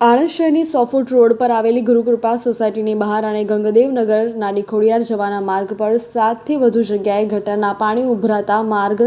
આણંદ શહેરની સો foot road પર આવેલી ગુરુકૃપા સોસાયટીની બહાર અને ગંગદેવનગર નાની ખોડિયાર જવાના માર્ગ પર સાતથી વધુ જગ્યાએ ગટરના પાણી ઉભરાતા માર્ગ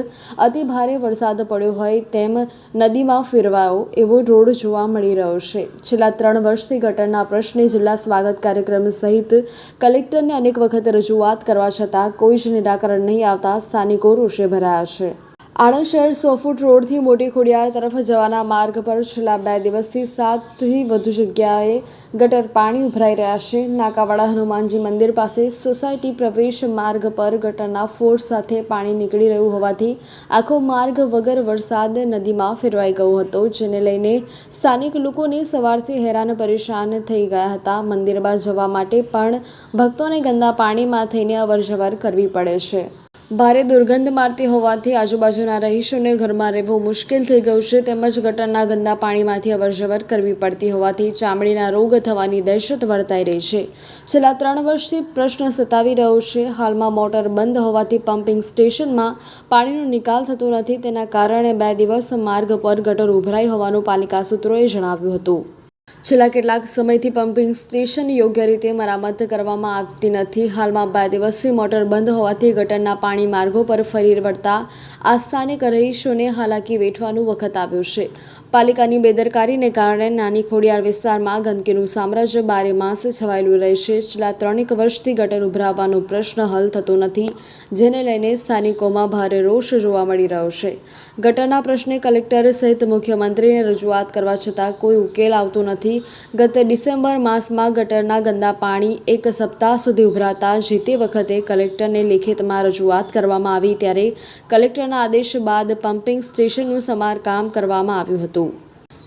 અતિ ભારે વરસાદ પડ્યો હોય તેમ નદીમાં ફેરવાયો એવો રોડ જોવા મળી રહ્યો છે. છેલ્લા ત્રણ વર્ષથી ગટરના પ્રશ્ને જિલ્લા સ્વાગત કાર્યક્રમ સહિત કલેક્ટરને અનેક વખત રજૂઆત કરવા છતાં કોઈ જ નિરાકરણ નહીં આવતા સ્થાનિકો રોષે ભરાયા છે. આણંદ શહેર સો ફૂટ રોડથી મોટી ખોડિયાર તરફ જવાના માર્ગ પર છેલ્લા બે દિવસથી સાતથી વધુ જગ્યાએ ગટર પાણી ઉભરાઈ રહ્યા છે. નાકાવાળા હનુમાનજી મંદિર પાસે સોસાયટી પ્રવેશ માર્ગ પર ગટરના ફોર્સ સાથે પાણી નીકળી રહ્યું હોવાથી આખો માર્ગ વગર વરસાદ નદીમાં ફેરવાઈ ગયો હતો, જેને લઈને સ્થાનિક લોકોને સવારથી હેરાન પરેશાન થઈ ગયા હતા. મંદિરમાં જવા માટે પણ ભક્તોને ગંદા પાણીમાં થઈને અવરજવર કરવી પડે છે. ભારે દુર્ગંધ મારતી હોવાથી આજુબાજુના રહીશોને ઘરમાં રહેવું મુશ્કેલ થઈ ગયું છે. તેમજ ગટરના ગંદા પાણીમાંથી અવરજવર કરવી પડતી હોવાથી ચામડીના રોગ થવાની દહેશત વર્તાઈ રહી છે. છેલ્લા ત્રણ વર્ષથી પ્રશ્ન સતાવી રહ્યો છે. હાલમાં મોટર બંધ હોવાથી પમ્પિંગ સ્ટેશનમાં પાણીનો નિકાલ થતો નથી. તેના કારણે બે દિવસ માર્ગ પર ગટર ઉભરાઈ હોવાનું પાલિકા સૂત્રોએ જણાવ્યું હતું. છેલ્લા કેટલાક સમયથી પમ્પિંગ સ્ટેશન યોગ્ય રીતે મરામત કરવામાં આવતી નથી. હાલમાં બે દિવસથી મોટર બંધ હોવાથી ગટરના પાણી માર્ગો પર ફરી વળતા આ સ્થાનિક રહીશોને હાલાકી વેઠવાનું વખત આવ્યું છે. પાલિકાની બેદરકારીને કારણે નાની ખોડિયાર વિસ્તારમાં ગંદકીનું સામ્રાજ્ય બારે માસ છવાયેલું રહેશે. છેલ્લા ત્રણેક વર્ષથી ગટર ઉભરાવવાનો પ્રશ્ન હલ થતો નથી, જેને લઈને સ્થાનિકોમાં ભારે રોષ જોવા મળી રહ્યો છે. ગટરના પ્રશ્ને કલેક્ટર સહિત મુખ્યમંત્રીને રજૂઆત કરવા છતાં કોઈ ઉકેલ આવતો નથી ગત ડિસેમ્બર માસમાં ગટરના ગંદા પાણી એક સપ્તાહ સુધી ઉભરાતા જે તે વખતે કલેક્ટરને લેખિતમાં રજૂઆત કરવામાં આવી ત્યારે કલેક્ટરના આદેશ બાદ પમ્પિંગ સ્ટેશનનું સમારકામ કરવામાં આવ્યું હતું.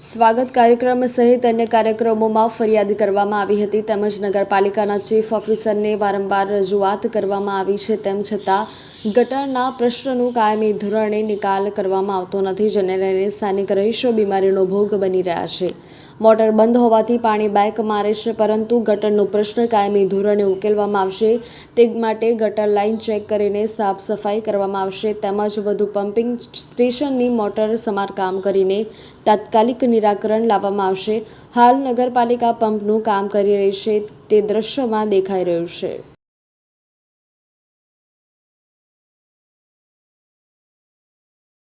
સ્વાગત કાર્યક્રમ સહિત અન્ય કાર્યક્રમોમાં ફરિયાદ કરવામાં આવી હતી. તેમજ નગરપાલિકાના ચીફ ઓફિસરને વારંવાર રજૂઆત કરવામાં આવી છે તેમ છતાં ગટરના પ્રશ્નનું કાયમી ધોરણે નિકાલ કરવામાં આવતો નથી. જેને લઈને સ્થાનિક રહીશો બીમારીનો ભોગ બની રહ્યા છે. મોટર બંધ હોવાથી પાણી બાઇક મારે છે, પરંતુ ગટરનો પ્રશ્ન કાયમી ધોરણે ઉકેલવામાં આવશે. તે માટે ગટર લાઇન ચેક કરીને સાફ સફાઈ કરવામાં આવશે. તેમજ વધુ પમ્પિંગ સ્ટેશનની મોટર સમારકામ કરીને તાત્કાલિક નિરાકરણ લાવવામાં આવશે. હાલ નગરપાલિકા પંપનું કામ કરી રહી છે. તે દ્રશ્યમાં દેખાઈ રહ્યું છે.